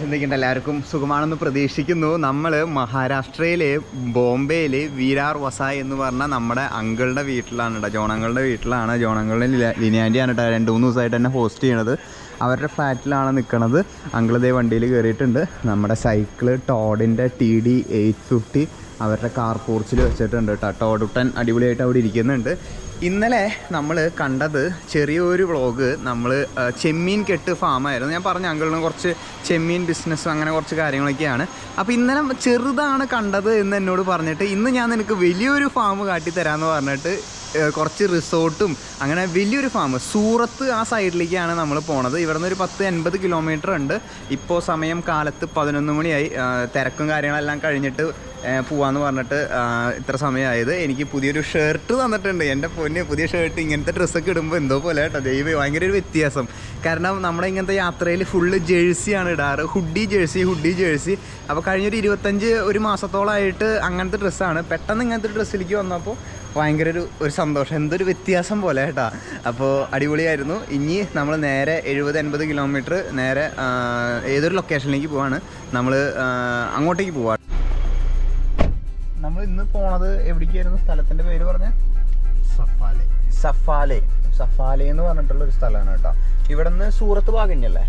ചിന്തിക്കേണ്ട എല്ലാവർക്കും സുഖമാണെന്ന് പ്രതീക്ഷിക്കുന്നു. നമ്മൾ മഹാരാഷ്ട്രയിലെ ബോംബെയിൽ വീരാർ വസായ് എന്ന് പറഞ്ഞ നമ്മുടെ അങ്കിളുടെ വീട്ടിലാണ് കേട്ടോ ജോണങ്ങളുടെ വീട്ടിലാണ്. ജോണങ്ങളുടെ ലിനാൻഡിയാണ് കേട്ടോ രണ്ട് മൂന്ന് ദിവസമായിട്ട് തന്നെ ഹോസ്റ്റ് ചെയ്യണത്. അവരുടെ ഫ്ലാറ്റിലാണ് നിൽക്കുന്നത് അങ്കിളതേ വണ്ടിയിൽ കയറിയിട്ടുണ്ട് നമ്മുടെ സൈക്കിൾ ടോഡിന്റെ ടി ഡി എയ്റ്റ് ഫിഫ്റ്റി അവരുടെ കാർ പോർച്ചിൽ വെച്ചിട്ടുണ്ട് കേട്ടോ ടോഡുട്ടൻ അടിപൊളിയായിട്ട് അവിടെ ഇരിക്കുന്നുണ്ട്. ഇന്നലെ നമ്മൾ കണ്ടത് ചെറിയൊരു വ്ളോഗ് നമ്മൾ ചെമ്മീൻ കെട്ട് ഫാമായിരുന്നു ഞാൻ പറഞ്ഞ അങ്കിളിന് കുറച്ച് ചെമ്മീൻ ബിസിനസ് അങ്ങനെ കുറച്ച് കാര്യങ്ങളൊക്കെയാണ്. അപ്പോൾ ഇന്നലെ ചെറുതാണ് കണ്ടത് എന്ന് എന്നോട് പറഞ്ഞിട്ട് ഇന്ന് ഞാൻ നിനക്ക് വലിയൊരു ഫാം കാട്ടിത്തരാമെന്ന് പറഞ്ഞിട്ട് കുറച്ച് റിസോർട്ടും അങ്ങനെ വലിയൊരു ഫാം. സൂറത്ത് ആ സൈഡിലേക്കാണ് നമ്മൾ പോണത്. ഇവിടുന്ന് ഒരു പത്ത് എൺപത് കിലോമീറ്റർ ഉണ്ട്. ഇപ്പോൾ സമയം കാലത്ത് പതിനൊന്ന് മണിയായി. തിരക്കും കാര്യങ്ങളെല്ലാം കഴിഞ്ഞിട്ട് പോവാന്ന് പറഞ്ഞിട്ട് ഇത്ര സമയമായത് എനിക്ക് പുതിയൊരു ഷർട്ട് തന്നിട്ടുണ്ട്. എന്റെ പൊന്ന് പുതിയ ഷർട്ട് ഇങ്ങനത്തെ ഡ്രസ്സൊക്കെ ഇടുമ്പോൾ എന്തോ പോലെ കേട്ടോ. ദൈവം ഭയങ്കര ഒരു വ്യത്യാസം. കാരണം നമ്മുടെ ഇങ്ങനത്തെ യാത്രയിൽ ഫുള്ള് ജേഴ്സിയാണ് ഇടാറ്. Hoodie jersey hoodie jersey. അപ്പോൾ കഴിഞ്ഞൊരു ഇരുപത്തഞ്ച് ഒരു മാസത്തോളമായിട്ട് അങ്ങനത്തെ ഡ്രസ്സാണ്. പെട്ടെന്ന് ഇങ്ങനത്തെ ഡ്രസ്സിലേക്ക് വന്നപ്പോൾ ഭയങ്കര ഒരു ഒരു സന്തോഷം. എന്തൊരു വ്യത്യാസം പോലെ കേട്ടാ. അപ്പോൾ അടിപൊളിയായിരുന്നു. ഇനി നമ്മൾ നേരെ എഴുപത് എൺപത് കിലോമീറ്റർ നേരെ ഏതൊരു ലൊക്കേഷനിലേക്ക് പോവാണ്. നമ്മൾ അങ്ങോട്ടേക്ക് പോവാ. നമ്മൾ ഇന്ന് പോണത് എവിടേക്കായിരുന്നു? സ്ഥലത്തിന്റെ പേര് പറഞ്ഞ? സഫാലെ. സഫാലെ. സഫാലെ എന്ന് പറഞ്ഞിട്ടുള്ള ഒരു സ്ഥലമാണ് കേട്ടോ. ഇവിടെ നിന്ന് സൂറത്ത് ഭാഗഞ്ഞല്ലേ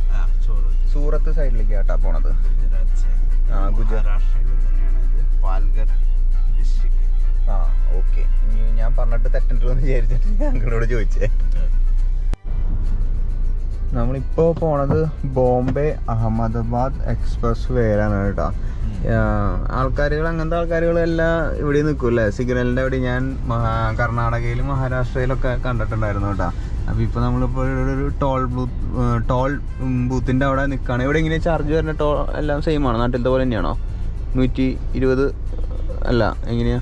സൂറത്ത്. സൈഡിലേക്ക് കേട്ടാ പോണത് ആ, ഗുജറാത്ത്. മഹാരാഷ്ട്രയിൽ ആ ഓക്കെ. ഇനി ഞാൻ പറഞ്ഞിട്ട് തെറ്റുണ്ടെന്ന് വിചാരിച്ചിട്ട് ഞാൻ അങ്കിളോട് ചോദിച്ചേ. നമ്മളിപ്പോൾ പോണത് ബോംബെ അഹമ്മദാബാദ് എക്സ്പ്രസ് വേരാണ് കേട്ടോ. ആൾക്കാരുകൾ അങ്ങനത്തെ ആൾക്കാരുകളെല്ലാം ഇവിടെ നിൽക്കൂല്ലേ? സിഗ്നലിന്റെ അവിടെ ഞാൻ കർണാടകയിലും മഹാരാഷ്ട്രയിലൊക്കെ കണ്ടിട്ടുണ്ടായിരുന്നു കേട്ടോ. അപ്പോൾ ഇപ്പോൾ നമ്മളിപ്പോൾ ഒരു ടോൾ ബൂത്ത് ടോൾ ബൂത്തിന്റെ അവിടെ നിൽക്കുകയാണ് ഇവിടെ ഇങ്ങനെ ചാർജ് വരുന്ന ടോൾ എല്ലാം സെയിം ആണോ? നാട്ടിലത്തെ പോലെ തന്നെയാണോ? നൂറ്റി ഇരുപത് അല്ല എങ്ങനെയാ?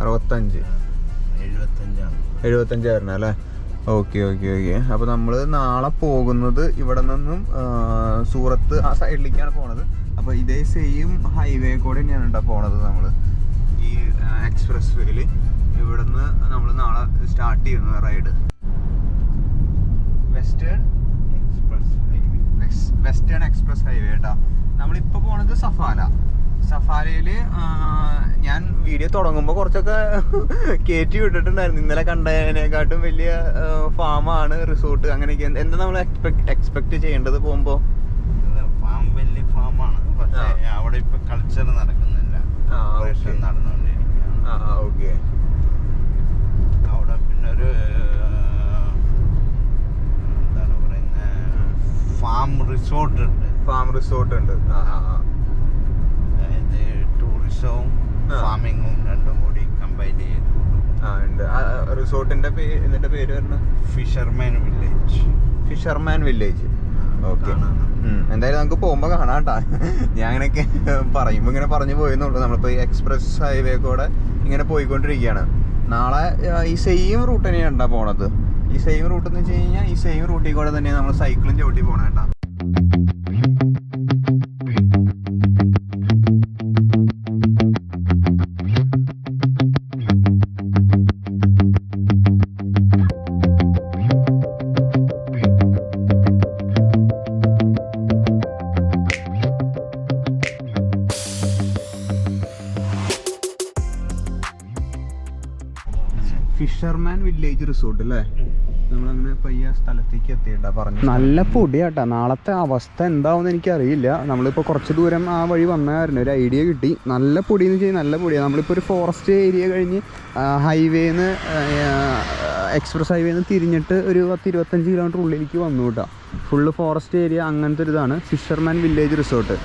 അറുപത്തഞ്ച് എഴുപത്തഞ്ചായിരുന്നു എഴുപത്തഞ്ച് വരണം അല്ലേ? Okay okay okay. അപ്പോൾ നമ്മൾ നാളെ പോകുന്നത് ഇവിടെ നിന്നും സൂറത്ത് ആ സൈഡിലേക്കാണ് പോണത്. അപ്പോൾ ഇതേ സെയിം ഹൈവേ കൂടെ തന്നെയാണ് കേട്ടോ പോണത് നമ്മൾ ഈ എക്സ്പ്രസ് വേയിൽ ഇവിടെ നിന്ന് നമ്മൾ നാളെ സ്റ്റാർട്ട് ചെയ്യുന്നത് ride western express highway western express highway കേട്ടോ നമ്മളിപ്പോൾ പോണത് സഫാല. സഫാലയിൽ ഞാൻ വീഡിയോ തുടങ്ങുമ്പോൾ കുറച്ചൊക്കെ കയറ്റി വിട്ടിട്ടുണ്ടായിരുന്നു. ഇന്നലെ കണ്ടതിനെക്കാട്ടും വലിയ ഫാമാണ് റിസോർട്ട്. അങ്ങനെയൊക്കെ. എന്ത്- നമ്മൾ എക്സ്പെക്ട് ചെയ്യേണ്ടത് പോകുമ്പോൾ ഫാം വലിയ ഫാമാണ്. പക്ഷേ. അവിടെ ഇപ്പൊ കൾച്ചർ നടക്കുന്നില്ല. നടന്നുകൊണ്ടിരിക്കുകയാണ് ഓക്കെ. അവിടെ പിന്നെ ഒരു എന്താണ് പറയുന്നത് ഫാം റിസോർട്ട് ഉണ്ട് ഫാം റിസോർട്ട് ഉണ്ട് ആ ആ. ടൂറിസവും. ഫാമിങ്ങും രണ്ടും കൂടി കമ്പൈൻ ചെയ്ത് ആ ഉണ്ട്. റിസോർട്ടിന്റെ പേര് ഇതിന്റെ പേര് വരുന്നത് fisherman village fisherman village okay എന്തായാലും നമുക്ക് പോകുമ്പോൾ കാണാം കേട്ടാ ഞാൻ അങ്ങനെയൊക്കെ പറയുമ്പോൾ ഇങ്ങനെ പറഞ്ഞു പോയെന്നുള്ളൂ. നമ്മളിപ്പോൾ ഈ എക്സ്പ്രസ് ഹൈവേ കൂടെ ഇങ്ങനെ പോയിക്കൊണ്ടിരിക്കുകയാണ്. നാളെ ഈ സെയിം റൂട്ട് തന്നെയാണ് പോണത്. ഈ സെയിം റൂട്ട് എന്ന് വെച്ച് കഴിഞ്ഞാൽ ഈ സെയിം റൂട്ടിൽ കൂടെ തന്നെയാണ് നമ്മൾ സൈക്കിളും ചവിട്ടി പോകണം കേട്ടോ ഫിഷർമാൻ വില്ലേജ് റിസോർട്ട് അല്ലേ നമ്മളങ്ങനെ പയ്യ സ്ഥലത്തേക്ക് എത്തിയിട്ടാ പറഞ്ഞു നല്ല പൊടിയാട്ടാ. നാളത്തെ അവസ്ഥ എന്താവുമെന്ന് എനിക്കറിയില്ല. നമ്മളിപ്പോൾ കുറച്ച് ദൂരം ആ വഴി വന്നായിരുന്നു. ഒരു ഐഡിയ കിട്ടി. നല്ല പൊടി എന്ന് വെച്ചാൽ നല്ല പൊടിയാണ് നമ്മളിപ്പോൾ ഒരു ഫോറസ്റ്റ് ഏരിയ കഴിഞ്ഞ് ഹൈവേന്ന് എക്സ്പ്രസ് ഹൈവേന്ന് തിരിഞ്ഞിട്ട് ഒരു പത്ത് ഇരുപത്തഞ്ച് കിലോമീറ്റർ ഉള്ളിലേക്ക് വന്നു കേട്ടോ. ഫുള്ള് ഫോറസ്റ്റ് ഏരിയ അങ്ങനത്തെ ഒരു ഇതാണ്. Fisherman village resort.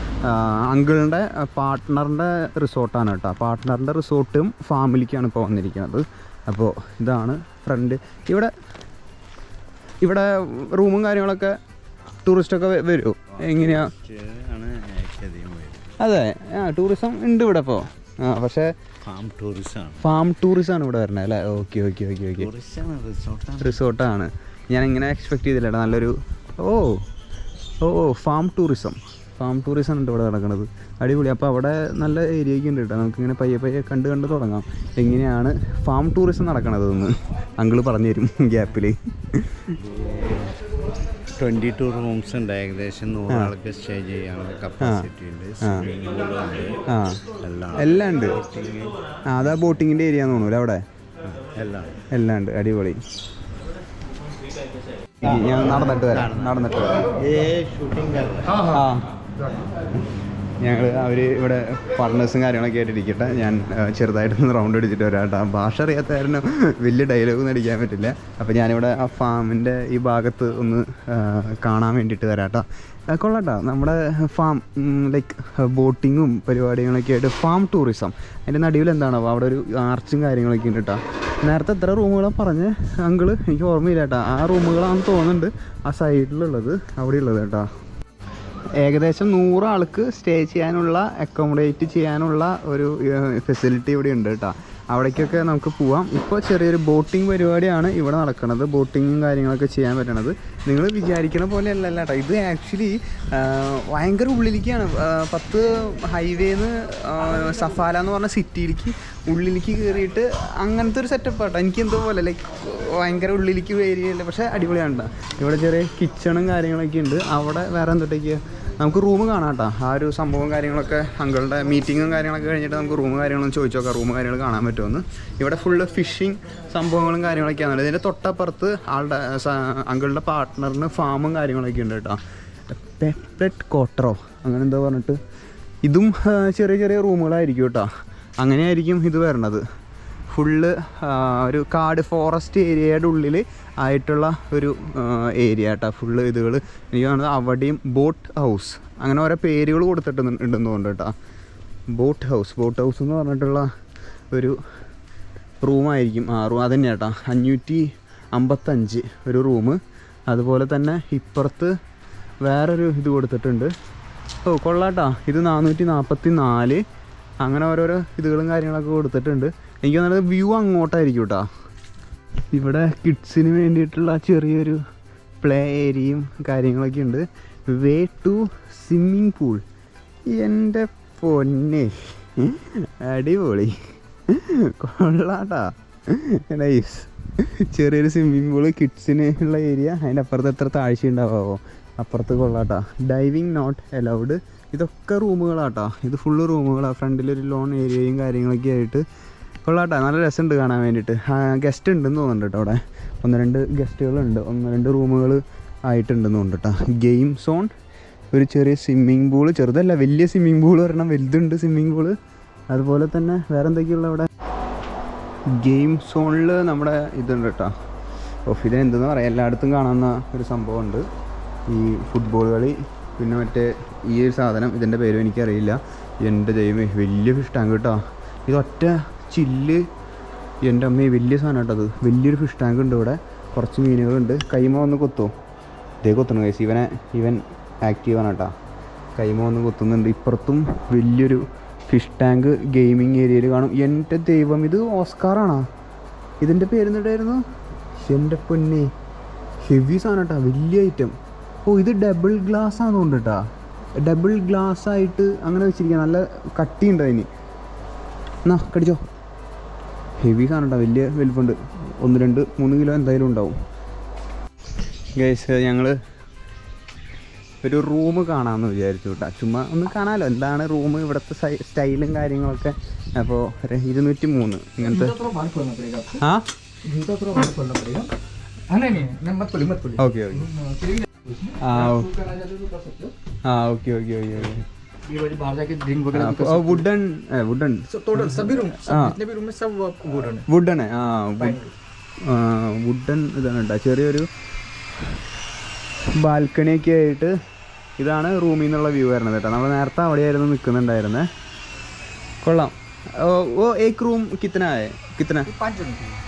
അങ്കിളിന്റെ പാർട്ട്ണറിന്റെ റിസോർട്ടാണ് കേട്ടോ. പാർട്ട്ണറിന്റെ റിസോർട്ടും ഫാമിലിക്കാണ് ഇപ്പോൾ വന്നിരിക്കുന്നത്. അപ്പോൾ ഇതാണ് ഫ്രണ്ട്. ഇവിടെ ഇവിടെ റൂമും കാര്യങ്ങളൊക്കെ ടൂറിസ്റ്റൊക്കെ വരുമോ എങ്ങനെയാ? അതെ ആ ടൂറിസം ഉണ്ട് ഇവിടെ ഇപ്പോൾ ആ പക്ഷേ ഫാം ടൂറിസം ആണ് ഫാം ടൂറിസം ആണ് ഇവിടെ വരുന്നത് അല്ലേ? Okay okay okay okay. റിസോർട്ടാണ്. റിസോർട്ടാണ്. ഞാൻ ഇങ്ങനെ എക്സ്പെക്ട് ചെയ്തില്ല നല്ലൊരു ഓ ഓ ഓ ഫാം ടൂറിസം ഫാം ടൂറിസം ഉണ്ട് ഇവിടെ നടക്കുന്നത് അടിപൊളി. അപ്പോൾ അവിടെ നല്ല ഏരിയയൊക്കെ ഉണ്ട് കേട്ടോ. നമുക്കിങ്ങനെ പയ്യെ പയ്യെ കണ്ട് കണ്ട് തുടങ്ങാം. എങ്ങനെയാണ് ഫാം ടൂറിസം നടക്കണതെന്ന് അങ്കിൾ പറഞ്ഞു തരും ഗ്യാപ്പിൽ ട്വന്റി ടു റൂംസ് ഉണ്ട്. ഏകദേശം നൂറാൾക്ക് സ്റ്റേ ചെയ്യാനുള്ള കപ്പാസിറ്റി ഉണ്ട്. എല്ലാം. ഉണ്ട്. അതാ ബോട്ടിങ്ങിന്റെ ഏരിയ എന്ന് തോന്നുന്നു അവിടെ? എല്ലാം. എല്ലാം ഉണ്ട്. അടിപൊളി. ഞാൻ നടന്നിട്ട് വരാം നടന്നിട്ട് വരാം. ആ ഞങ്ങൾ അവർ ഇവിടെ പാർട്ട്നേഴ്സും കാര്യങ്ങളൊക്കെ ആയിട്ട് ഇരിക്കട്ടെ. ഞാൻ ചെറുതായിട്ടൊന്ന് റൗണ്ട് അടിച്ചിട്ട് വരാട്ടോ ഭാഷ അറിയാത്ത കാരണം വലിയ ഡയലോഗൊന്നും അടിക്കാൻ പറ്റില്ല. അപ്പോൾ ഞാനിവിടെ ആ ഫാമിന്റെ ഈ ഭാഗത്ത് ഒന്ന് കാണാൻ വേണ്ടിയിട്ട് വരാട്ടോ കൊള്ളാട്ടോ. നമ്മുടെ ഫാം ലൈക്ക് ബോട്ടിങ്ങും പരിപാടികളൊക്കെ ആയിട്ട് ഫാം ടൂറിസം അതിന്റെ നടുവിൽ എന്താണോ അവിടെ ഒരു ആർച്ചും കാര്യങ്ങളൊക്കെ ഉണ്ട് കേട്ടോ. നേരത്തെ എത്ര റൂമുകളാണ് പറഞ്ഞ്? അങ്കിൾ എനിക്ക് ഓർമ്മയില്ല കേട്ടോ. ആ റൂമുകളാണെന്ന് തോന്നുന്നുണ്ട്. ആ സൈഡിലുള്ളത് അവിടെ ഉള്ളത് കേട്ടോ. ഏകദേശം നൂറ് ആൾക്ക് സ്റ്റേ ചെയ്യാനുള്ള അക്കോമഡേറ്റ് ചെയ്യാനുള്ള ഒരു ഫെസിലിറ്റി ഇവിടെ ഉണ്ട് കേട്ടോ. അവിടേക്കൊക്കെ നമുക്ക് പോവാം. ഇപ്പോൾ ചെറിയൊരു ബോട്ടിംഗ് പരിപാടിയാണ് ഇവിടെ നടക്കുന്നത്. ബോട്ടിങ്ങും കാര്യങ്ങളൊക്കെ ചെയ്യാൻ പറ്റണത്. നിങ്ങൾ വിചാരിക്കണ പോലെ അല്ലല്ല കേട്ടോ ഇത് ആക്ച്വലി ഭയങ്കര ഉള്ളിലേക്കാണ്. പത്ത് ഹൈവേന്ന് സഫാല എന്ന് പറഞ്ഞ സിറ്റിയിലേക്ക് ഉള്ളിലേക്ക് കയറിയിട്ട് അങ്ങനത്തെ ഒരു സെറ്റപ്പ് ആട്ടോ. എനിക്ക് എന്തോ പോലെ ലൈക്ക് ഭയങ്കര ഉള്ളിലേക്ക് ഏരിയയില്ല പക്ഷേ അടിപൊളിയാണ്. ഇവിടെ ചെറിയ കിച്ചണും കാര്യങ്ങളൊക്കെ ഉണ്ട്. അവിടെ വേറെ എന്തൊട്ടേക്ക്? നമുക്ക് റൂം കാണാം കേട്ടോ. ആ ഒരു സംഭവം കാര്യങ്ങളൊക്കെ അങ്കിളുടെ മീറ്റിങ്ങും കാര്യങ്ങളൊക്കെ കഴിഞ്ഞിട്ട് നമുക്ക് റൂം കാര്യങ്ങളൊന്നും ചോദിച്ചു നോക്കാം. റൂം കാര്യങ്ങൾ കാണാൻ പറ്റുമെന്ന്. ഇവിടെ ഫുള്ള് ഫിഷിങ് സംഭവങ്ങളും കാര്യങ്ങളൊക്കെയാണ്. ഇതിന്റെ തൊട്ടപ്പുറത്ത് ആളുടെ അങ്കിളുടെ പാർട്ട്ണറിന് ഫാമും കാര്യങ്ങളൊക്കെ ഉണ്ട് കേട്ടോ. പെപ്ലെറ്റ് കോട്ടറോ അങ്ങനെ എന്തോ പറഞ്ഞിട്ട്. ഇതും ചെറിയ ചെറിയ റൂമുകളായിരിക്കും കേട്ടോ. അങ്ങനെയായിരിക്കും ഇത് വരണത്. ഫുള്ള് ഒരു കാട് ഫോറസ്റ്റ് ഏരിയയുടെ ഉള്ളിൽ ആയിട്ടുള്ള ഒരു ഏരിയ കേട്ടോ ഫുള്ള് ഇതുകൾ എനിക്ക് കാണുന്നത് അവിടെയും ബോട്ട് ഹൗസ് അങ്ങനെ ഓരോ പേരുകൾ കൊടുത്തിട്ട് ഉണ്ടെന്ന് തോന്നുന്നു കേട്ടോ ബോട്ട് ഹൗസ് ബോട്ട് ഹൗസ് എന്ന് പറഞ്ഞിട്ടുള്ള ഒരു റൂമായിരിക്കും ആ റൂം അതന്നെ കേട്ടോ അഞ്ഞൂറ്റി അമ്പത്തഞ്ച് ഒരു റൂം അതുപോലെ തന്നെ ഇപ്പുറത്ത് വേറൊരു ഇത് കൊടുത്തിട്ടുണ്ട്. ഓ കൊള്ളാട്ടാ ഇത് നാനൂറ്റി നാൽപ്പത്തി നാല് അങ്ങനെ ഓരോരോ ഇതുകളും കാര്യങ്ങളൊക്കെ കൊടുത്തിട്ടുണ്ട്. എനിക്ക് തോന്നുന്നത് വ്യൂ അങ്ങോട്ടായിരിക്കും കേട്ടോ ഇവിടെ കിഡ്സിന് വേണ്ടിയിട്ടുള്ള ചെറിയൊരു പ്ലേ ഏരിയയും കാര്യങ്ങളൊക്കെ ഉണ്ട്. Way to swimming pool. എന്റെ പൊന്നെ. അടിപൊളി. കൊള്ളാട്ടാ. നൈസ്. ചെറിയൊരു സ്വിമ്മിങ് പൂൾ കിഡ്സിന് ഉള്ള ഏരിയ. അതിന്റെ അപ്പുറത്ത് എത്ര താഴ്ച ഉണ്ടാവാമോ അപ്പുറത്ത് കൊള്ളാട്ടാ. ഡൈവിങ് നോട്ട് അലൗഡ് ഇതൊക്കെ റൂമുകളാട്ടോ. ഇത് ഫുള്ള് റൂമുകളാണ് ഫ്രണ്ടിലൊരു ലോൺ ഏരിയയും കാര്യങ്ങളൊക്കെ ആയിട്ട് കൊള്ളാട്ടോ. നല്ല രസമുണ്ട് കാണാൻ വേണ്ടിയിട്ട്. ഗസ്റ്റ് ഉണ്ടെന്ന് തോന്നുന്നുണ്ട് അവിടെ. ഒന്ന് രണ്ട് ഗസ്റ്റുകളുണ്ട് ഒന്ന് രണ്ട് റൂമുകൾ ആയിട്ടുണ്ടെന്ന് തോന്നുന്നുണ്ട് ഗെയിം സോൺ ഒരു ചെറിയ സ്വിമ്മിംഗ് പൂൾ ചെറുതല്ല വലിയ സ്വിമ്മിംഗ് പൂൾ ഒരെണ്ണം വലുതുണ്ട് സ്വിമ്മിംഗ് പൂൾ അതുപോലെ തന്നെ വേറെ എന്തൊക്കെയുള്ള അവിടെ ഗെയിം സോണിൽ നമ്മുടെ ഇതുണ്ട് കേട്ടോ. ഓഫ് എന്തെന്ന് പറയാം എല്ലായിടത്തും കാണുന്ന ഒരു സംഭവമുണ്ട്. ഈ ഫുട്ബോൾ കളി. പിന്നെ മറ്റേ ഈ ഒരു സാധനം ഇതിന്റെ പേരും എനിക്കറിയില്ല. എന്റെ ദൈവമേ വലിയ ഫിഷ് ടാങ്ക് കേട്ടോ ഇതൊറ്റ ചില്ല്. എന്റെ അമ്മയെ വലിയ സാധനം കേട്ടത് വലിയൊരു ഫിഷ് ടാങ്ക് ഉണ്ട് ഇവിടെ. കുറച്ച് മീനുകളുണ്ട്. കൈമ ഒന്ന് കൊത്തുമോ ഇതേ കൊത്തണം കേസ് ഇവനെ ഇവൻ ആക്റ്റീവാണ് കേട്ടോ കൈമ ഒന്ന് കൊത്തുന്നുണ്ട്. ഇപ്പുറത്തും വലിയൊരു ഫിഷ് ടാങ്ക് ഗെയിമിങ് ഏരിയയിൽ കാണും. എന്റെ ദൈവം ഇത് ഓസ്കാറാണോ ഇതിന്റെ പേരെന്നിട്ടായിരുന്നു എന്റെ പൊന്നെ. ഹെവി സാധനം കേട്ടോ വലിയ ഐറ്റം ഓ ഇത് ഡബിൾ ഗ്ലാസ് ആണ് കേട്ടാ ഡബിൾ ഗ്ലാസ് ആയിട്ട് അങ്ങനെ വെച്ചിരിക്കുക നല്ല കട്ടിയുണ്ട് അതിന്. എന്നാ കടിച്ചോ. ഹെവി കാണണ്ട വലിയ വലിപ്പുണ്ട്. ഒന്ന് രണ്ട് മൂന്ന് കിലോ എന്തായാലും ഉണ്ടാവും. ഗൈസ് ഞങ്ങൾ ഒരു റൂം കാണാമെന്ന് വിചാരിച്ചു കേട്ടോ ചുമ്മാ ഒന്ന് കാണാമല്ലോ എന്താണ് റൂം ഇവിടുത്തെ സ്റ്റൈലും കാര്യങ്ങളൊക്കെ. അപ്പോൾ ഇരുന്നൂറ്റി മൂന്ന് ഇങ്ങനത്തെ ആ? Okay okay. क्लीन ആ ഓ- करना चाहते हो तो कर सकते हो ആ ഓക്കെ ഓക്കെ ഓക്കെ ഓക്കെ ये वाली बाहर जाके ड्रिंक वगैरह भी कर ഓ വുഡൻ വുഡൻ सकते हो टोटल सभी रूम हाँ। जितने भी रूम में सब वुडन है വുഡൻ ആ വുഡൻ ഇതാണ് കേട്ടോ ചെറിയൊരു ബാൽക്കണിയൊക്കെ ആയിട്ട് ഇതാണ് റൂമിൽ നിന്നുള്ള വ്യൂ വരുന്നത് കേട്ടോ നമ്മൾ നേരത്തെ അവിടെയായിരുന്നു നിൽക്കുന്നുണ്ടായിരുന്നേ കൊള്ളാം ഓ ഓ ഏക് റൂം കിത്തന है कितना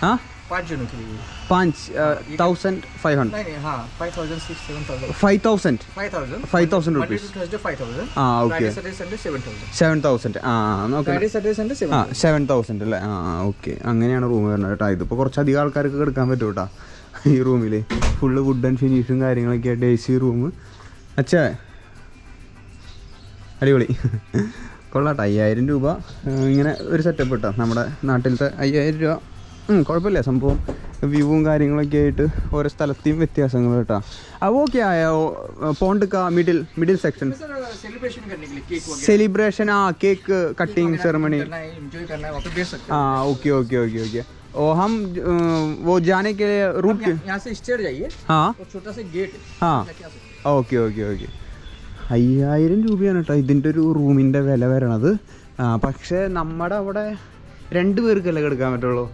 ये पाँच जनों के लिए हाँ पाँच जनों के लिए पाँच थाउजेंड फाइव हंड्रेड नहीं नहीं हाँ five thousand six seven thousand five thousand five thousand five thousand Monday rupees to Thursday five thousand ആ okay Friday Saturday Sunday seven thousand seven thousand ആ നോക്കാം फ्राइडे सैटरडे संडे ആ seven seven thousand അല്ലേ ആ okay അങ്ങനെയാണ് room വരുന്നത് കേട്ടോ ഇതിപ്പോൾ കുറച്ചധികം ആൾക്കാർക്ക് എടുക്കാൻ പറ്റും കേട്ടോ ഈ റൂമിൽ ഫുള്ള് വുഡൻ ഫിനിഷും കാര്യങ്ങളൊക്കെ ആയിട്ട് എ സി റൂം അച്ഛാ അടിപൊളി കൊള്ളാട്ടോ അയ്യായിരം രൂപ ആ, ഇങ്ങനെ ഒരു സെറ്റപ്പ് കേട്ടോ നമ്മുടെ നാട്ടിലത്തെ അയ്യായിരം രൂപ ഉം, കുഴപ്പമില്ല സംഭവം വ്യൂവും കാര്യങ്ങളൊക്കെ ആയിട്ട് ഓരോ സ്ഥലത്തെയും വ്യത്യാസങ്ങൾ കേട്ടോ अब वो क्या है वो पौंड का middle middle section sir celebration करने के लिए केक वगैरह सेलिब्रेशन हाँ केक कटिंग सेरेमनी करना है एंजॉय करना है वहाँ पे बेच सकते हाँ ओके ओके ओके ओके और हम अ, वो जाने के लिए रूट हैं यहाँ से स्टेट जाइए हाँ और छोटा सा गेट है हाँ क्या सकते ഓക്കെ ഓക്കെ ഓക്കെ അയ്യായിരം രൂപയാണ് കേട്ടോ ഇതിൻ്റെ ഒരു റൂമിൻ്റെ വില വരണത് ആ പക്ഷേ നമ്മുടെ അവിടെ രണ്ട് പേർക്കല്ലേ കിടക്കാൻ പറ്റുള്ളൂ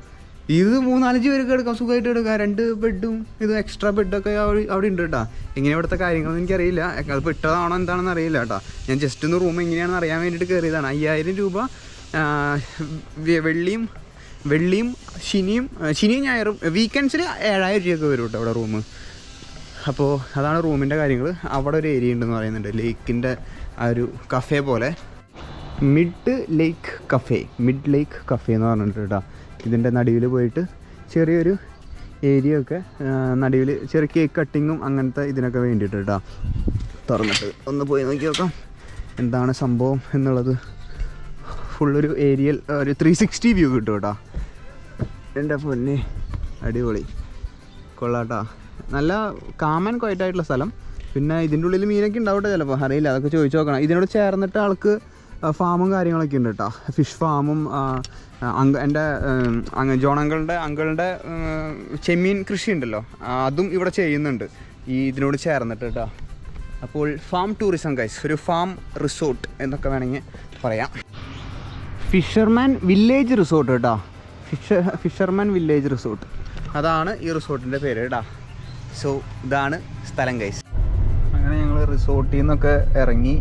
ഇത് മൂന്നാലഞ്ച് പേർക്ക് എടുക്കാം. സുഖമായിട്ട് എടുക്കാം. രണ്ട് ബെഡും ഇത് എക്സ്ട്രാ ബെഡൊക്കെ അവിടെ ഉണ്ട് കേട്ടോ. എങ്ങനെ ഇവിടുത്തെ കാര്യങ്ങളൊന്നും എനിക്കറിയില്ല. അത് ഇട്ടതാണോ എന്താണെന്ന് അറിയില്ല കേട്ടോ. ഞാൻ ജസ്റ്റ് ഒന്ന് റൂം എങ്ങനെയാണെന്ന് അറിയാൻ വേണ്ടിയിട്ട് കയറിയതാണ് അയ്യായിരം രൂപ വെള്ളിയും വെള്ളിയും ശനിയും ശനിയും ഞായറും വീക്കെൻഡ്സിൽ ഏഴായിരം രൂപയൊക്കെ വരും കേട്ടോ അവിടെ റൂം അപ്പോൾ അതാണ് റൂമിന്റെ കാര്യങ്ങൾ അവിടെ ഒരു ഏരിയ ഉണ്ടെന്ന് പറയുന്നുണ്ട്. ലേക്കിന്റെ ആ ഒരു കഫേ പോലെ. Mid lake cafe mid lake cafe എന്ന് പറഞ്ഞിട്ട് കേട്ടോ. ഇതിന്റെ നടുവിൽ പോയിട്ട് ചെറിയൊരു ഏരിയ ഒക്കെ നടുവിൽ ചെറിയ കേക്ക് കട്ടിങ്ങും അങ്ങനത്തെ ഇതിനൊക്കെ വേണ്ടിയിട്ട് കേട്ടോ തുറന്നിട്ട്. ഒന്ന് പോയി നോക്കി നോക്കാം. എന്താണ് സംഭവം എന്നുള്ളത്. ഫുള്ളൊരു ഏരിയൽ ഒരു ത്രീ സിക്സ്റ്റി വ്യൂ കിട്ടും കേട്ടോ എന്റെ പൊന്നെ. അടിപൊളി. കൊള്ളാട്ടാ നല്ല കാമൻ ക്വയറ്റായിട്ടുള്ള സ്ഥലം. പിന്നെ ഇതിന്റെ ഉള്ളിൽ മീനൊക്കെ ഉണ്ടാവട്ടെ ചിലപ്പോൾ അറിയില്ല. അതൊക്കെ ചോദിച്ചു നോക്കണം. ഇതിനോട് ചേർന്നിട്ട് ആൾക്ക് ഫാമും കാര്യങ്ങളൊക്കെ ഉണ്ട് കേട്ടോ ഫിഷ് ഫാമും അങ്ക എന്റെ അങ്ങ് ജോണങ്കളുടെ അങ്കളുടെ ചെമ്മീൻ കൃഷി ഉണ്ടല്ലോ. അതും ഇവിടെ ചെയ്യുന്നുണ്ട്. ഈ ഇതിനോട് ചേർന്നിട്ട് കേട്ടോ അപ്പോൾ ഫാം ടൂറിസം ഗൈസ് ഒരു ഫാം റിസോർട്ട് എന്നൊക്കെ വേണമെങ്കിൽ പറയാം. ഫിഷർമാൻ വില്ലേജ് റിസോർട്ട് കേട്ടോ ഫിഷർ ഫിഷർമാൻ വില്ലേജ് റിസോർട്ട് അതാണ് ഈ റിസോർട്ടിന്റെ പേര് കേട്ടോ സോ ഇതാണ് സ്ഥലം ഗൈസ് റിസോർട്ടിൽ നിന്നൊക്കെ ഇറങ്ങി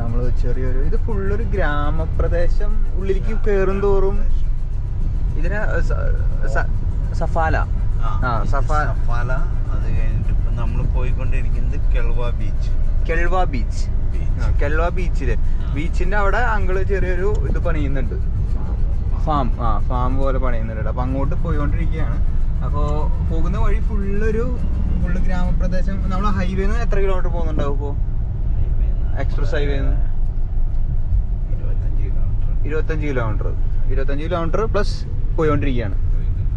നമ്മൾ ചെറിയൊരു ഇത് ഫുള്ളൊരു ഗ്രാമപ്രദേശം ഉള്ളിലേക്ക് കയറും തോറും ഇതിന് സഫാല. ആ സഫാല സഫാല അത് കഴിഞ്ഞിട്ട് ഇപ്പം നമ്മൾ പോയിക്കൊണ്ടിരിക്കുന്നത് കെൾവ ബീച്ച്. കെൾവ ബീച്ച്. കെൾവ ബീച്ചിൽ. ബീച്ചിന്റെ അവിടെ അങ്കിൾ ചെറിയൊരു ഇത് പണിയുന്നുണ്ട്. ഫാം ആ ഫാം പോലെ പണിയുന്നുണ്ട്. അപ്പൊ അങ്ങോട്ട് പോയിക്കൊണ്ടിരിക്കുകയാണ്. അപ്പോൾ പോകുന്ന വഴി ഫുള്ളൊരു ഫുള്ള് ഗ്രാമപ്രദേശം. നമ്മളെ ഹൈവേന്ന് എത്ര കിലോമീറ്റർ പോകുന്നുണ്ടാവും ഇപ്പോൾ എക്സ്പ്രസ് ഹൈവേ നിന്ന് ഇരുപത്തഞ്ച് കിലോമീറ്റർ ഇരുപത്തഞ്ച് കിലോമീറ്റർ പ്ലസ് പോയിക്കൊണ്ടിരിക്കുകയാണ്.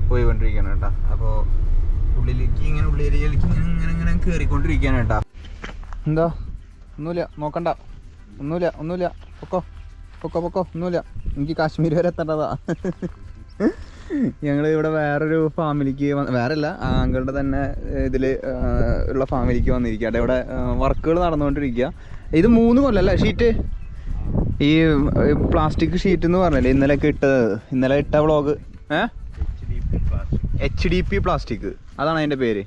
പോയിക്കൊണ്ടിരിക്കുകയാണ് കേട്ടോ. അപ്പോൾ ഉള്ളിലേക്ക് ഇങ്ങനെ ഉള്ളിലേക്ക് ഇങ്ങനെ ഇങ്ങനെ ഇങ്ങനെ കയറിക്കൊണ്ടിരിക്കുകയാണ് കേട്ടോ. എന്താ? ഒന്നുമില്ല. നോക്കണ്ട. ഒന്നുമില്ല. ഒന്നുമില്ല. പൊക്കോ. പൊക്കോ പൊക്കോ. ഒന്നുമില്ല. എനിക്ക് കാശ്മീർ വരെ എത്തേണ്ടതാ. ഞങ്ങൾ ഇവിടെ വേറൊരു ഫാമിലിക്ക് വേറല്ല ആങ്കളുടെ തന്നെ ഇതിൽ ഉള്ള ഫാമിലിക്ക് വന്നിരിക്കുക അവിടെ ഇവിടെ വർക്കുകൾ നടന്നുകൊണ്ടിരിക്കുക ഇത് മൂന്ന് കൊല്ലല്ല? ഷീറ്റ്? ഈ പ്ലാസ്റ്റിക് ഷീറ്റ് എന്ന് പറഞ്ഞല്ലേ ഇന്നലെ ഇട്ടത്? ഇന്നലെ ഇട്ട വ്ളോഗ്. ഏ? H D P plastic. H D P plastic അതാണ് അതിന്റെ പേര്.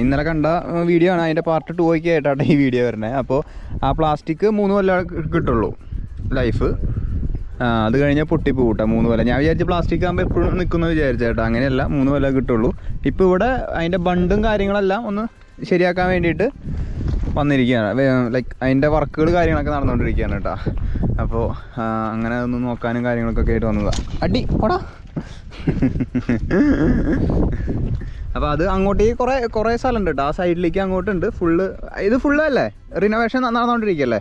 ഇന്നലെ കണ്ട വീഡിയോ ആണ്. അതിന്റെ പാർട്ട് ടു ഒക്കെ ആയിട്ടാണ് ഈ വീഡിയോ വരുന്നത് അപ്പോൾ ആ പ്ലാസ്റ്റിക് മൂന്ന് കൊല്ലം കിട്ടുള്ളൂ. ലൈഫ്. അത് കഴിഞ്ഞാൽ പൊട്ടിപ്പോ കൂട്ടാ മൂന്ന് കൊല്ലം ഞാൻ വിചാരിച്ച പ്ലാസ്റ്റിക് ആകുമ്പോൾ എപ്പോഴും നിൽക്കുന്ന വിചാരിച്ച കേട്ടോ. അങ്ങനെയല്ല മൂന്ന് കൊല്ലം കിട്ടുള്ളൂ. ഇപ്പോൾ ഇവിടെ അതിന്റെ ബണ്ടും കാര്യങ്ങളെല്ലാം ഒന്ന് ശരിയാക്കാൻ വേണ്ടിയിട്ട് വന്നിരിക്കുകയാണ്. ലൈക്ക് അതിന്റെ വർക്കുകൾ കാര്യങ്ങളൊക്കെ നടന്നുകൊണ്ടിരിക്കുകയാണ് കേട്ടോ. അപ്പോൾ അങ്ങനെ ഒന്ന് നോക്കാനും കാര്യങ്ങളൊക്കെ ആയിട്ട് വന്നതാണ് അടി ഓടാ അപ്പോൾ അത് അങ്ങോട്ടേക്ക് കുറേ കുറേ സ്ഥലമുണ്ട് കേട്ടോ. ആ സൈഡിലേക്ക് അങ്ങോട്ടുണ്ട്. ഫുള്ള് ഇത് ഫുള്ള് അല്ലേ? റിനോവേഷൻ നടന്നുകൊണ്ടിരിക്കുകയല്ലേ?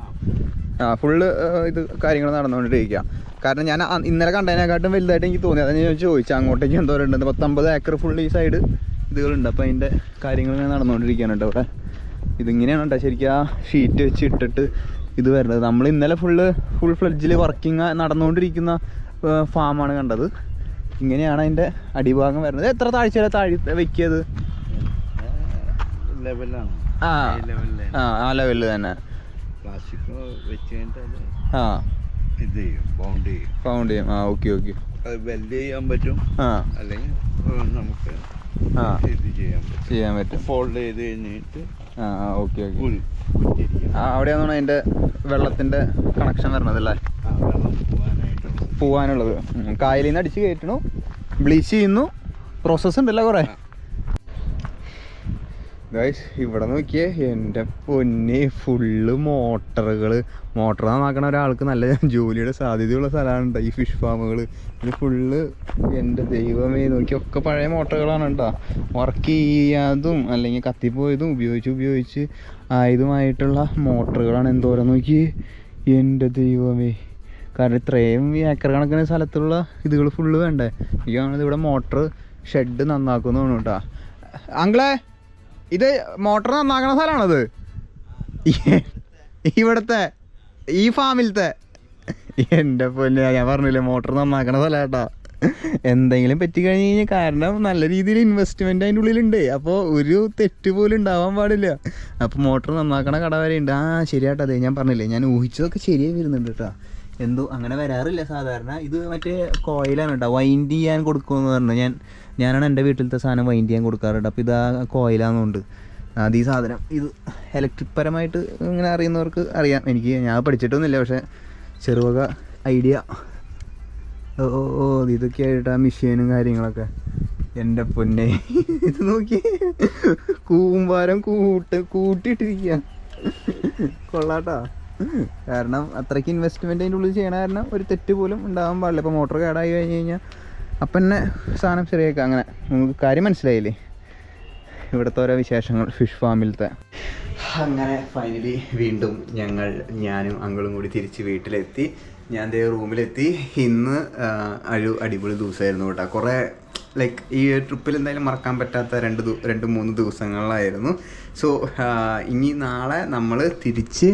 ആ ഫുള്ള് ഇത് കാര്യങ്ങൾ നടന്നുകൊണ്ടിരിക്കുക കാരണം ഞാൻ ഇന്നലെ കണ്ടതിനെക്കാട്ടും വലുതായിട്ട് എനിക്ക് തോന്നി. അതാണ് ഞാൻ ചോദിച്ചു അങ്ങോട്ടേക്ക് എന്തോ ഉണ്ട് പത്തൊമ്പത് ഏക്കർ ഫുൾ ഈ സൈഡ് ഇതുകളുണ്ട്. അപ്പോൾ അതിന്റെ കാര്യങ്ങൾ ഇങ്ങനെ നടന്നുകൊണ്ടിരിക്കുകയാണ് കേട്ടോ ഇവിടെ. ഇതിങ്ങനെയാണ് കേട്ടോ ശരിക്കും ആ ഷീറ്റ് വെച്ച് ഇട്ടിട്ട് ഇത് വരുന്നത്. നമ്മൾ ഇന്നലെ ഫുള്ള് ഫുൾ ഫ്ലഡ്ജിൽ വർക്കിംഗ് നടന്നുകൊണ്ടിരിക്കുന്ന ഫാമാണ് കണ്ടത്. ഇങ്ങനെയാണ് അതിന്റെ അടിഭാഗം വരുന്നത്. എത്ര താഴ്ചയിലാണ് താഴി വെക്കിയത്? ആ. ആ ലെവലിൽ തന്നെ. ആ. ഇത് ചെയ്യും ബൗണ്ട് ചെയ്യും. ഫൗണ്ട് ചെയ്യും. ആ ഓക്കെ ഓക്കെ അത് വെൽഡ് ചെയ്യാൻ പറ്റും ആ. അല്ലെങ്കിൽ നമുക്ക് ആ. ഇത് ചെയ്യാൻ പറ്റും. ചെയ്യാൻ പറ്റും. ഫോൾഡ് ചെയ്ത് കഴിഞ്ഞിട്ട് ആ ഓക്കെ ഓക്കെ ആ അവിടെയാണ് അതിന്റെ വെള്ളത്തിന്റെ കണക്ഷൻ വരണത് അല്ലേ? ആ വെള്ളം പോകാനായിട്ട് പോവാനുള്ളത്. കായലിൽ നിന്ന് അടിച്ച് കയറ്റണു ബ്ലീച്ച് ചെയ്യുന്നു. പ്രോസസ്സ് ഉണ്ടല്ലോ കുറേ. ഇവിടെ നോക്കിയേ എന്റെ പൊന്നെ ഫുള്ള് മോട്ടറുകൾ മോട്ടർ നന്നാക്കണ ഒരാൾക്ക് നല്ല ജോലിയുടെ സാധ്യതയുള്ള സ്ഥലമാണ് ഈ ഫിഷ് ഫാമുകൾ ഇത് ഫുള്ള് എന്റെ ദൈവമേ നോക്കി ഒക്കെ പഴയ മോട്ടറുകളാണ് കേട്ടോ വർക്ക് ചെയ്യാതും അല്ലെങ്കിൽ കത്തിപ്പോയതും ഉപയോഗിച്ച് ഉപയോഗിച്ച് ആയതുമായിട്ടുള്ള മോട്ടറുകളാണ് എന്തോരം നോക്കി എന്റെ ദൈവമേ. കാരണം ഇത്രയും ഏക്കർ കണക്കിന് സ്ഥലത്തുള്ള ഇതുകൾ ഫുള്ള് വേണ്ടേ? എനിക്ക് കാണുന്നത് ഇവിടെ മോട്ടർ ഷെഡ് നന്നാക്കുന്നു കേട്ടോ. അങ്കിളെ ഇത് മോട്ടർ നന്നാക്കണ സ്ഥലമാണത് ഇവിടുത്തെ ഈ ഫാമിലത്തെ. എന്റെ പൊന്നെ ഞാൻ പറഞ്ഞില്ലേ മോട്ടർ നന്നാക്കണ സ്ഥലം കേട്ടോ എന്തെങ്കിലും പറ്റി കഴിഞ്ഞ് കഴിഞ്ഞാൽ കാരണം നല്ല രീതിയിൽ ഇൻവെസ്റ്റ്മെന്റ് അതിന്റെ ഉള്ളിലുണ്ട്. അപ്പോൾ ഒരു തെറ്റ് പോലും ഉണ്ടാവാൻ പാടില്ല. അപ്പോൾ മോട്ടർ നന്നാക്കണ കട വരെ ഉണ്ട് ആ ശരിയാട്ടോ. അതെ ഞാൻ പറഞ്ഞില്ലേ ഞാൻ ഊഹിച്ചതൊക്കെ ശരിയായി വരുന്നുണ്ട് കേട്ടോ എന്തോ അങ്ങനെ വരാറില്ല. സാധാരണ ഇത് മറ്റേ കോയിലാണ് കേട്ടോ വൈൻഡ് ചെയ്യാൻ കൊടുക്കുമെന്ന് പറഞ്ഞു. ഞാൻ ഞാനാണ് എന്റെ വീട്ടിലത്തെ സാധനം വൈൻഡ് ചെയ്യാൻ കൊടുക്കാറുണ്ട് അപ്പോൾ ഇതാ കോയിലാന്നുകൊണ്ട് അത് ഈ സാധനം ഇത് ഇലക്ട്രിക് പരമായിട്ട് ഇങ്ങനെ അറിയുന്നവർക്ക് അറിയാം. എനിക്ക് ഞാൻ പഠിച്ചിട്ടൊന്നുമില്ല. പക്ഷേ ചെറുവക ഐഡിയ ഓ ഓ ഇതൊക്കെ ആയിട്ട് ആ മെഷീനും കാര്യങ്ങളൊക്കെ. എന്റെ പൊന്നെ. ഇത് നോക്കി കൂമ്പാരം കൂട്ട് കൂട്ടിയിട്ടിരിക്കുക കൊള്ളാട്ടാ കാരണം അത്രയ്ക്ക് ഇൻവെസ്റ്റ്മെന്റ് അതിന്റെ ഉള്ളിൽ ചെയ്യണ കാരണം ഒരു തെറ്റ് പോലും ഉണ്ടാകാൻ പാടില്ല. ഇപ്പോൾ മോട്ടോർ കേടായി കഴിഞ്ഞ് കഴിഞ്ഞാൽ അപ്പം തന്നെ സാധനം ശരിയാക്കുക അങ്ങനെ നമുക്ക് കാര്യം മനസ്സിലായില്ലേ? ഇവിടുത്തെ ഓരോ വിശേഷങ്ങൾ ഫിഷ് ഫാമിലത്തെ അങ്ങനെ ഫൈനലി വീണ്ടും ഞങ്ങൾ ഞാനും അങ്കിളും കൂടി തിരിച്ച് വീട്ടിലെത്തി. ഞാൻ ദേ റൂമിലെത്തി ഇന്ന് ഒരു അടിപൊളി ദിവസമായിരുന്നു കേട്ടോ. കുറേ ലൈക്ക് ഈ ട്രിപ്പിൽ എന്തായാലും മറക്കാൻ പറ്റാത്ത രണ്ട് രണ്ട് മൂന്ന് ദിവസങ്ങളിലായിരുന്നു. സോ ഇനി നാളെ നമ്മൾ തിരിച്ച്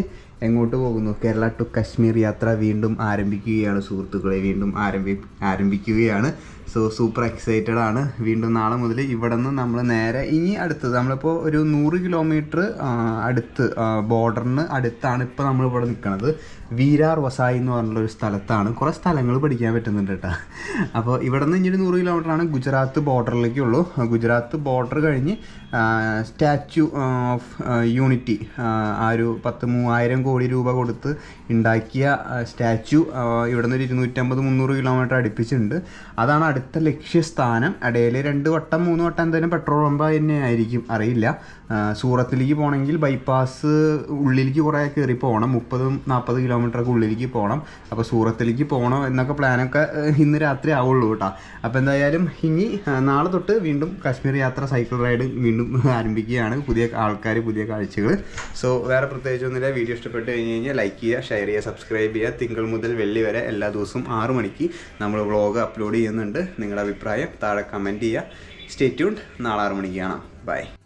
എങ്ങോട്ട് പോകുന്നു? കേരള ടു കശ്മീർ യാത്ര വീണ്ടും ആരംഭിക്കുകയാണ് സുഹൃത്തുക്കളെ. വീണ്ടും ആരംഭി ആരംഭിക്കുകയാണ്. സോ സൂപ്പർ എക്സൈറ്റഡ് ആണ്. വീണ്ടും നാളെ മുതൽ ഇവിടെ നിന്ന് നമ്മൾ നേരെ ഇനി അടുത്തത് നമ്മളിപ്പോൾ ഒരു നൂറ് കിലോമീറ്റർ അടുത്ത് ബോർഡറിന് അടുത്താണ് ഇപ്പോൾ നമ്മൾ ഇവിടെ നിൽക്കുന്നത് വീരാർ വസായി എന്ന് പറഞ്ഞുള്ള ഒരു സ്ഥലത്താണ് കുറേ സ്ഥലങ്ങൾ പഠിക്കാൻ പറ്റുന്നുണ്ട് കേട്ടോ. അപ്പോൾ ഇവിടെ നിന്ന് ഇനി നൂറ് കിലോമീറ്റർ ആണ് ഗുജറാത്ത് ബോർഡറിലേക്കുള്ളൂ. ഗുജറാത്ത് ബോർഡർ കഴിഞ്ഞ് സ്റ്റാച്യു ഓഫ് യൂണിറ്റി ആ ഒരു പത്ത് മൂവായിരം കോടി രൂപ കൊടുത്ത് ഉണ്ടാക്കിയ സ്റ്റാച്യു ഇവിടെ നിന്ന് ഒരു ഇരുന്നൂറ്റമ്പത് മുന്നൂറ് കിലോമീറ്റർ അടുപ്പിച്ചുണ്ട് അതാണ് അടുത്ത ലക്ഷ്യസ്ഥാനം. ഇടയിൽ രണ്ട് വട്ടം മൂന്ന് വട്ടം എന്തായാലും പെട്രോൾ പമ്പ് തന്നെ ആയിരിക്കും. അറിയില്ല. സൂറത്തിലേക്ക് പോകണമെങ്കിൽ ബൈപ്പാസ് ഉള്ളിലേക്ക് കുറേ കയറി പോകണം. മുപ്പത് നാൽപ്പത് കിലോമീറ്റർ ഒക്കെ ഉള്ളിലേക്ക് പോകണം. അപ്പോൾ സൂറത്തിലേക്ക് പോകണം എന്നൊക്കെ പ്ലാനൊക്കെ ഇന്ന് രാത്രി ആവുള്ളൂ കേട്ടോ. അപ്പോൾ എന്തായാലും ഇനി നാളെ തൊട്ട് വീണ്ടും കാശ്മീർ യാത്ര സൈക്കിൾ റൈഡ് വീണ്ടും ആരംഭിക്കുകയാണ്. പുതിയ ആൾക്കാർ പുതിയ കാഴ്ചകൾ സോ വേറെ പ്രത്യേകിച്ചൊന്നുമില്ല വീഡിയോ ഇഷ്ടപ്പെട്ട് കഴിഞ്ഞ് കഴിഞ്ഞാൽ ലൈക്ക് ചെയ്യുക ഷെയർ ചെയ്യുക സബ്സ്ക്രൈബ് ചെയ്യുക. തിങ്കൾ മുതൽ വെള്ളി വരെ എല്ലാ ദിവസവും ആറ് മണിക്ക് നമ്മൾ വ്ളോഗ് അപ്ലോഡ് ചെയ്യുന്നുണ്ട്. നിങ്ങളുടെ അഭിപ്രായം താഴെ കമന്റ് ചെയ്യുക. സ്റ്റേ ട്യൂൺ നാളെ ആറ് മണിക്ക് കാണാം ബൈ.